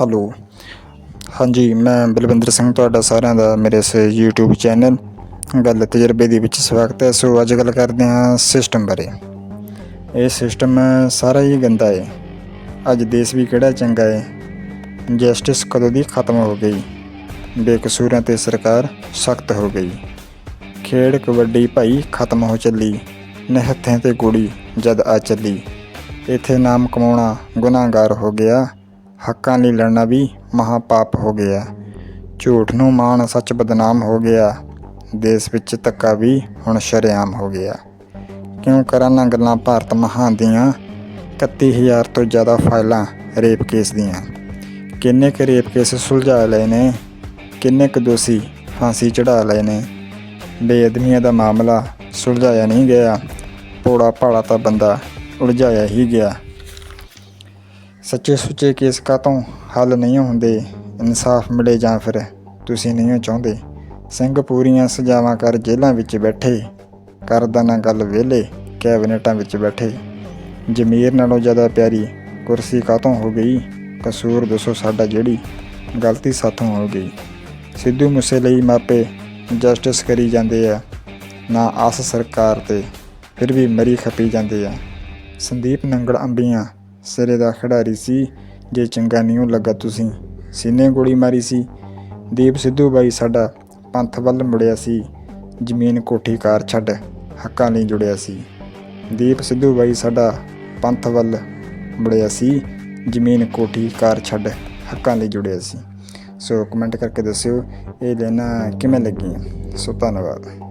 Hello. ਹਾਂਜੀ, ਮੈਂ ਬਲਵਿੰਦਰ ਸਿੰਘ ਤੁਹਾਡਾ ਸਾਰਿਆਂ ਦਾ ਮੇਰੇ ਇਸ YouTube ਚੈਨਲ ਗੱਲ ਤਜਰਬੇ ਦੇ ਵਿੱਚ ਸਵਾਗਤ ਹੈ। ਸੋ ਅੱਜ ਗੱਲ ਕਰਦੇ ਹਾਂ ਸਿਸਟਮ ਬਾਰੇ। ਇਹ ਸਿਸਟਮ ਸਾਰਾ ਹੀ ਗੰਦਾ ਹੈ ਅੱਜ ਦੇਸ਼ ਵੀ ਕਿਹੜਾ ਚੰਗਾ ਹੈ ਜਸਟਿਸ ਕਦੋਂ ਦੀ ਖਤਮ ਹੋ ਗਈ? ਬੇਕਸੂਰਾਂ ਤੇ ਸਰਕਾਰ ਸਖਤ ਹੋ ਗਈ। ਖੇਡ ਕਬੱਡੀ ਭਾਈ ਖਤਮ ਹੋ ਚੱਲੀ। ਨਿਹੱਥਿਆਂ ਤੇ ਕੁੜੀ ਜਦ ਆ ਚੱਲੀ। ਇੱਥੇ ਨਾਮ ਕਮਾਉਣਾ ਗੁਨਾਹਗਾਰ ਹੋ ਗਿਆ। ਹੱਕਾਂ ਲਈ ਲੜਨਾ ਵੀ ਮਹਾ ਪਾਪ ਹੋ ਗਿਆ। ਝੂਠ ਨੂੰ ਮਾਣ ਸੱਚ ਬਦਨਾਮ ਹੋ ਗਿਆ। ਦੇਸ਼ ਵਿੱਚ ਧੱਕਾ ਵੀ ਹੁਣ ਸ਼ਰੇਆਮ ਹੋ ਗਿਆ। ਕਿਉਂ ਕਰਾਂ ਨਾ ਗੱਲਾਂ ਭਾਰਤ ਮਹਾਨ ਦੀਆਂ? 31000 ਤੋਂ ਜ਼ਿਆਦਾ ਫਾਈਲਾਂ ਰੇਪ ਕੇਸ ਦੀਆਂ। ਕਿੰਨੇ ਕੁ ਰੇਪ ਕੇਸ ਸੁਲਝਾ ਲਏ ਨੇ? ਕਿੰਨੇ ਕੁ ਦੋਸ਼ੀ ਫਾਂਸੀ ਚੜਾ ਲਏ ਨੇ? ਬੇਅਦਮੀਆਂ ਦਾ ਮਾਮਲਾ ਸੁਲਝਾਇਆ ਨਹੀਂ ਗਿਆ। ਪੋੜਾ ਭਾੜਾ ਤਾਂ ਬੰਦਾ ਉਲਝਾਇਆ ਹੀ ਗਿਆ। ਸੱਚੇ ਸੁੱਚੇ ਕੇਸ ਕਾਤੋਂ ਹੱਲ ਨਹੀਂ ਹੁੰਦੇ, ਇਨਸਾਫ ਮਿਲੇ ਜਾਂ ਫਿਰ ਤੁਸੀਂ ਨਹੀਂ ਚਾਹੁੰਦੇ। ਸਿੰਘ ਪੂਰੀਆਂ ਸਜ਼ਾਵਾਂ ਕਰ ਜੇਲ੍ਹਾਂ ਵਿੱਚ ਬੈਠੇ ਕਰਦਾ ਨਾ ਗੱਲ ਵਿਹਲੇ ਕੈਬਨਿਟਾਂ ਵਿੱਚ ਬੈਠੇ। ਜ਼ਮੀਰ ਨਾਲੋਂ ਜ਼ਿਆਦਾ ਪਿਆਰੀ ਕੁਰਸੀ ਕਾਤੋਂ ਹੋ ਗਈ? ਕਸੂਰ ਦੱਸੋ ਸਾਡਾ ਜਿਹੜੀ ਗਲਤੀ ਸਾਥੋਂ ਹੋ ਗਈ। ਸਿੱਧੂ ਮੂਸੇ ਲਈ ਮਾਪੇ ਜਸਟਿਸ ਕਰੀ ਜਾਂਦੇ ਆ, ਨਾ ਆਸ ਸਰਕਾਰ ਤੇ, ਫਿਰ ਵੀ ਮਰੀ ਖਪੀ ਜਾਂਦੇ ਆ। ਸੰਦੀਪ ਨੰਗਲ ਅੰਬੀਆਂ ਸਿਰੇ ਦਾ ਖਿਡਾਰੀ ਸੀ, ਜੇ ਚੰਗਾ ਨਹੀਂ ਲੱਗਾ ਤੁਸੀਂ। ਸੀਨੇ ਗੋਲੀ ਮਾਰੀ ਸੀ। ਦੀਪ ਸਿੱਧੂ ਬਾਈ ਸਾਡਾ ਪੰਥ ਵੱਲ ਮੁੜਿਆ ਸੀ। ਜ਼ਮੀਨ ਕੋਠੀ ਕਾਰ ਛੱਡ ਹੱਕਾਂ ਲਈ ਜੁੜਿਆ ਸੀ। ਦੀਪ ਸਿੱਧੂ ਬਾਈ ਸਾਡਾ ਪੰਥ ਵੱਲ ਮੁੜਿਆ ਸੀ। ਜ਼ਮੀਨ ਕੋਠੀ ਕਾਰ ਛੱਡ ਹੱਕਾਂ ਲਈ ਜੁੜਿਆ ਸੀ। ਸੋ ਕਮੈਂਟ ਕਰਕੇ ਦੱਸਿਓ, ਇਹ ਲੈਣਾ ਕਿਵੇਂ ਲੱਗੀ ਸੋ ਧੰਨਵਾਦ।